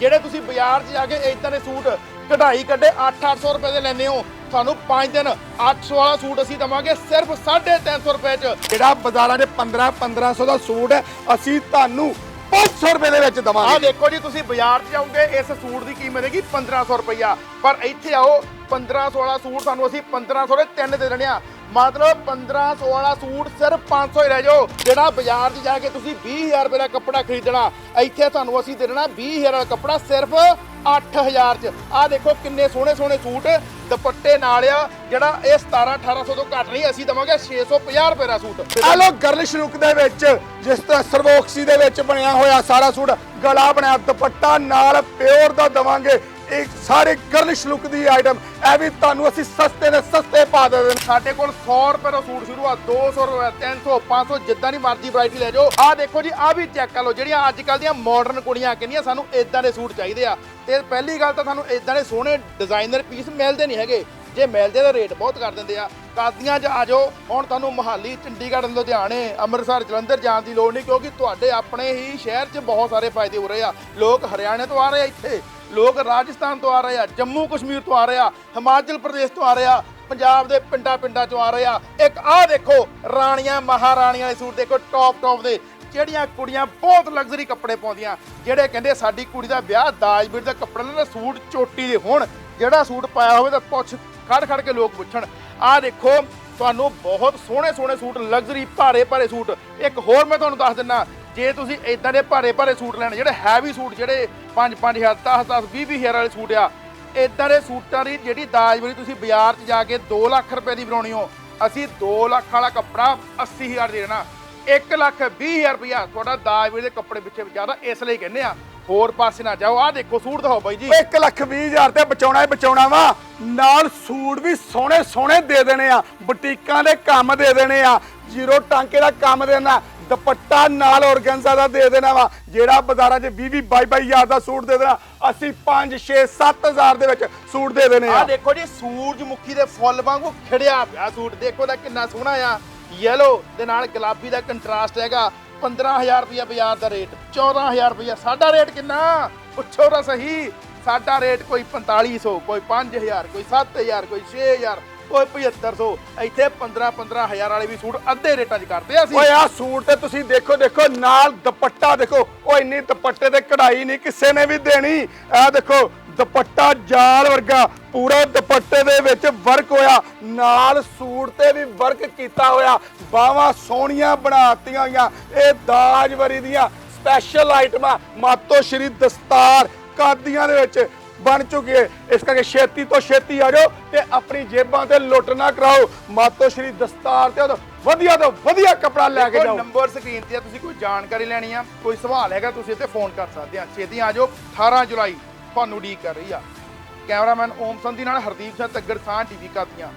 ਜਿਹੜੇ ਤੁਸੀਂ ਬਾਜ਼ਾਰ 'ਚ ਜਾ ਕੇ ਇਦਾਂ ਦੇ ਸੂਟ ਕਢਾਈ ਕੱਢੇ 8-800 ਰੁਪਏ ਦੇ ਲੈਂਦੇ ਹੋ। ਤੁਹਾਨੂੰ 5 ਦਿਨ 800 ਵਾਲਾ ਸੂਟ ਅਸੀਂ ਦਵਾਂਗੇ, ਸਿਰਫ 350 ਰੁਪਏ 'ਚ। ਜਿਹੜਾ ਬਾਜ਼ਾਰਾਂ ਦੇ 15 1500 ਦਾ ਸੂਟ ਹੈ, ਅਸੀਂ ਤੁਹਾਨੂੰ 500 ਰੁਪਏ ਦੇ ਵਿੱਚ ਆਹ ਦਵਾਂਗੇ ਦੇਖੋ ਜੀ, ਤੁਸੀਂ ਬਾਜ਼ਾਰ 'ਚ ਜਾਓਗੇ, ਇਸ ਸੂਟ ਦੀ ਕੀਮਤ ਹੈਗੀ 1500 ਰੁਪਇਆ ਪਰ ਇੱਥੇ ਆਓ 1500 ਵਾਲਾ ਸੂਟ ਤੁਹਾਨੂੰ ਅਸੀਂ 1500 ਦੇ ਤਿੰਨ ਦੇ ਦੇਣੇ ਆ। ਮਤਲਬ 1500 ਵਾਲਾ ਸੂਟ ਸਿਰਫ 500 ਹੀ ਰਹਿ ਜਾਓ। ਜਿਹੜਾ ਬਾਜ਼ਾਰ 'ਚ ਜਾ ਕੇ ਤੁਸੀਂ 20000 ਰੁਪਏ ਦਾ ਕੱਪੜਾ ਖਰੀਦਣਾ, ਇੱਥੇ ਤੁਹਾਨੂੰ ਅਸੀਂ ਦੇ ਦੇਣਾ 20000 ਵਾਲਾ ਕੱਪੜਾ ਸਿਰਫ 8000 ਚ। ਆਹ ਦੇਖੋ ਕਿੰਨੇ ਸੋਹਣੇ ਸੋਹਣੇ ਸੂਟ ਦੁਪੱਟੇ ਨਾਲ ਆ, ਜਿਹੜਾ ਇਹ 17 1800 ਤੋਂ ਘੱਟ ਨਹੀਂ, ਅਸੀਂ ਦਵਾਂਗੇ 650 ਰੁਪਏ ਦਾ ਸੂਟ। ਆ ਲੋ ਗਰਲਿਸ਼ ਲੁੱਕ ਦੇ ਵਿੱਚ, ਜਿਸ ਤਰ੍ਹਾਂ ਸਰਵੋਕਸੀ ਦੇ ਵਿੱਚ ਬਣਿਆ ਹੋਇਆ ਸਾਰਾ ਸੂਟ, ਗਲਾ ਬਣਿਆ, ਦੁਪੱਟਾ ਨਾਲ ਪਿਓਰ ਦਾ ਦਵਾਂਗੇ। ਇਹ ਸਾਰੇ ਗਰਲਿਸ਼ ਲੁੱਕ ਦੀ ਆਈਟਮ ਇਹ ਵੀ ਤੁਹਾਨੂੰ ਅਸੀਂ ਸਸਤੇ ਦੇ ਸਸਤੇ ਸਾਡੇ ਕੋਲ 100 ਰੁਪਏ ਦਾ ਸੂਟ ਸ਼ੁਰੂ ਆ 200 ਰੁਪਏ 300 500 ਜਿੱਦਾਂ ਦੀ ਮਰਜ਼ੀ ਵੈਰਾਈਟੀ ਲੈ ਜਾਓ। ਆਹ ਦੇਖੋ ਜੀ, ਆਹ ਵੀ ਚੈੱਕ ਕਰ ਲਓ, ਜਿਹੜੀਆਂ ਅੱਜ ਕੱਲ ਦੀਆਂ ਮਾਡਰਨ ਕੁੜੀਆਂ ਕਹਿੰਦੀਆਂ, ਸਾਨੂੰ ਇਦਾਂ ਦੇ ਸੂਟ ਚਾਹੀਦੇ ਆ। ਤੇ ਪਹਿਲੀ ਗੱਲ ਤਾਂ ਤੁਹਾਨੂੰ ਇਦਾਂ ਦੇ ਸੋਹਣੇ ਡਿਜ਼ਾਈਨਰ ਪੀਸ ਮਿਲਦੇ ਨਹੀਂ ਹੈਗੇ। ਜੇ ਮਿਲਦੇ ਤਾਂ ਰੇਟ ਬਹੁਤ ਕਰ ਦਿੰਦੇ ਆ। ਕਾਦੀਆਂ 'ਚ ਆ ਜਾਓ, ਹੁਣ ਤੁਹਾਨੂੰ ਮੋਹਾਲੀ, ਚੰਡੀਗੜ੍ਹ, ਲੁਧਿਆਣੇ, ਅੰਮ੍ਰਿਤਸਰ, ਜਲੰਧਰ ਜਾਣ ਦੀ ਲੋੜ ਨਹੀਂ, ਕਿਉਂਕਿ ਤੁਹਾਡੇ ਆਪਣੇ ਹੀ ਸ਼ਹਿਰ 'ਚ ਬਹੁਤ ਸਾਰੇ ਫਾਇਦੇ ਹੋ ਰਹੇ ਆ। ਲੋਕ ਹਰਿਆਣੇ ਤੋਂ ਆ ਰਹੇ ਆ ਇੱਥੇ, ਲੋਕ ਰਾਜਸਥਾਨ ਤੋਂ ਆ ਰਹੇ ਆ ਜੰਮੂ ਕਸ਼ਮੀਰ ਤੋਂ ਆ ਰਹੇ ਆ, ਹਿਮਾਚਲ ਪ੍ਰਦੇਸ਼ ਤੋਂ ਆ ਰਹੇ ਆ। ਪੰਜਾਬ ਦੇ ਪਿੰਡਾਂ ਪਿੰਡਾਂ ਚੋਂ ਆ ਰਹੇ ਆ। ਇੱਕ ਆਹ ਦੇਖੋ, ਰਾਣੀਆਂ, ਮਹਾਰਾਣੀਆਂ ਦੇ ਸੂਟ ਦੇਖੋ ਟੌਪ ਟੌਪ ਦੇ। ਜਿਹੜੀਆਂ ਕੁੜੀਆਂ ਬਹੁਤ ਲਗਜ਼ਰੀ ਕੱਪੜੇ ਪਾਉਂਦੀਆਂ। ਜਿਹੜੇ ਕਹਿੰਦੇ ਸਾਡੀ ਕੁੜੀ ਦਾ ਵਿਆਹ ਦਾਜਬੀਰ ਦਾ ਕੱਪੜਾ ਲੈਣਾ ਸੂਟ ਚੋਟੀ ਦੇ ਹੋਣ। ਜਿਹੜਾ ਸੂਟ ਪਾਇਆ ਹੋਵੇ ਤਾਂ ਪੁੱਛ ਖੜ ਖੜ ਕੇ ਲੋਕ ਪੁੱਛਣ। ਆਹ ਦੇਖੋ, ਤੁਹਾਨੂੰ ਬਹੁਤ ਸੋਹਣੇ ਸੋਹਣੇ ਸੂਟ ਲਗਜ਼ਰੀ ਭਾਰੇ ਭਾਰੇ ਸੂਟ। ਇੱਕ ਹੋਰ ਮੈਂ ਤੁਹਾਨੂੰ ਦੱਸ ਦਿੰਨਾ, ਜੇ ਤੁਸੀਂ ਇਦਾਂ ਦੇ ਭਾਰੇ ਭਾਰੇ ਸੂਟ ਲੈਣੇ, ਜਿਹੜੇ ਹੈਵੀ ਸੂਟ, ਜਿਹੜੇ 5 5000 10 10 20 20000 ਵਾਲੇ ਸੂਟ ਆ ਇਦਾਂ ਦੇ ਸੂਟਾਂ ਦੀ ਜਿਹੜੀ ਦਾਜ ਵਾਲੀ ਤੁਸੀਂ ਬਾਜ਼ਾਰ 'ਚ ਜਾ ਕੇ 2 ਲੱਖ ਰੁਪਏ ਦੀ ਬਣਾਉਣੀ ਹੋ, ਅਸੀਂ 2 ਲੱਖ ਵਾਲਾ ਕੱਪੜਾ 80000 ਦੇ ਦੇਣਾ। 1 ਲੱਖ 20000 ਰੁਪਇਆ ਤੁਹਾਡਾ ਦਾਜ ਵਾਲੇ ਦੇ ਕੱਪੜੇ ਪਿੱਛੇ ਜ਼ਿਆਦਾ ਇਸ ਲਈ ਕਹਿੰਦੇ ਆ, ਹੋਰ ਪਾਸੇ ਨਾ ਜਾਓ। ਆਹ ਦੇਖੋ ਸੂਟ ਦਿਖਾਓ ਬਾਈ ਜੀ। 1 ਲੱਖ 20 ਹਜ਼ਾਰ ਤੇ ਬਚਾਉਣਾ ਹੀ ਬਚਾਉਣਾ ਵਾ। ਨਾਲ ਸੂਟ ਵੀ ਸੋਹਣੇ ਸੋਹਣੇ ਦੇ ਦੇਣੇ ਆ, ਬੁਟੀਕਾਂ ਦੇ ਕੰਮ ਦੇ ਦੇਣੇ ਆ, ਜ਼ੀਰੋ ਟਾਂਕੇ ਦਾ ਕੰਮ ਦੇਣਾ ਦੁਪੱਟਾ ਨਾਲ ਔਰਗੈਂਜ਼ਾ ਦਾ ਦੇ ਦੇਣਾ ਵਾ। ਜਿਹੜਾ ਬਾਜ਼ਾਰਾਂ 'ਚ 20 20 22 22 ਹਜ਼ਾਰ ਦਾ ਸੂਟ ਦੇ ਦੇਣਾ, ਅਸੀਂ 5 6 7000 ਦੇ ਵਿੱਚ ਸੂਟ ਦੇ ਦੇਣੇ ਆ। ਆਹ ਦੇਖੋ ਜੀ, ਸੂਰਜਮੁਖੀ ਦੇ ਫੁੱਲ ਵਾਂਗੂ ਖਿੜਿਆ ਪਿਆ ਸੂਟ। ਦੇਖੋ ਦਾ ਕਿੰਨਾ ਸੋਹਣਾ ਆ। ਯੈਲੋ ਦੇ ਨਾਲ ਗੁਲਾਬੀ ਦਾ ਕੰਟਰਾਸਟ ਹੈਗਾ। 15000 ਰੁਪਇਆ ਬਾਜ਼ਾਰ ਦਾ ਰੇਟ 14000 ਰੁਪਇਆ। ਸਾਡਾ ਰੇਟ ਕਿੰਨਾ? ਪੁੱਛੋ ਤਾਂ ਸਹੀ। ਸਾਡਾ ਰੇਟ ਕੋਈ 4500 ਕੋਈ 5000 ਕੋਈ 7000 ਕੋਈ 6000 ਕੋਈ 7500 ਇੱਥੇ 15 15000 ਵਾਲੇ ਵੀ ਸੂਟ ਅੱਧੇ ਰੇਟਾਂ 'ਚ ਕਰਦੇ ਆ ਅਸੀਂ। ਓਏ ਆ ਸੂਟ ਤੇ ਤੁਸੀਂ ਦੇਖੋ ਦੇਖੋ, ਨਾਲ ਦੁਪੱਟਾ ਦੇਖੋ। ਓ ਇੰਨੀ ਦੁਪੱਟੇ ਤੇ ਕਢਾਈ ਨਹੀਂ ਕਿਸੇ ਨੇ ਵੀ ਦੇਣੀ। ਆ ਦੇਖੋ, ਦੁਪੱਟਾ ਜਾਲ ਵਰਗਾ, ਪੂਰਾ ਦੁਪੱਟੇ ਦੇ ਵਿੱਚ ਵਰਕ ਹੋਇਆ। ਨਾਲ ਸੂਟ ਤੇ ਵੀ ਵਰਕ ਕੀਤਾ ਹੋਇਆ। ਬਾਹਾਂ ਸੋਹਣੀਆਂ ਬਣਾਤੀਆਂ ਹੋਈਆਂ। ਇਹ ਦਾਜ ਵਰੀ ਦੀਆਂ ਸਪੈਸ਼ਲ ਆਈਟਮਾਂ ਮਾਤੋ ਸ਼੍ਰੀ ਦਸਤਾਰ ਕਾਦੀਆਂ ਦੇ ਵਿੱਚ। ਬਣ ਚੁੱਕੀ ਹੈ। ਇਸ ਕਰਕੇ ਛੇਤੀ ਤੋਂ ਛੇਤੀ ਆ ਜਾਓ ਤੇ ਆਪਣੀ ਜੇਬਾਂ ਤੇ ਲੁੱਟ ਨਾ ਕਰਾਓ। ਮਾਤੋ ਸ਼੍ਰੀ ਦਸਤਾਰ ਤੇ ਵਧੀਆ ਤੋਂ ਵਧੀਆ ਕਪੜਾ ਲੈ ਕੇ ਜਾਓ। ਨੰਬਰ ਸਕਰੀਨ ਤੇ ਤੁਸੀਂ ਕੋਈ ਜਾਣਕਾਰੀ ਲੈਣੀ ਆ ਕੋਈ ਸਵਾਲ ਹੈਗਾ ਤੁਸੀਂ ਇੱਥੇ ਫੋਨ ਕਰ ਸਕਦੇ ਆ। ਛੇਤੀ ਆ ਜਾਓ 18 ਜੁਲਾਈ ਤੁਹਾਨੂੰ ਉਡੀਕ ਕਰ ਰਹੀ ਆ। ਕੈਮਰਾਮੈਨ ਓਮ ਸੰਧੀ ਨਾਲ ਹਰਦੀਪ ਸਿੰਘ ਤੱਗੜ ਸਾਹ ਟੀਵੀ ਕਾਦੀਆਂ।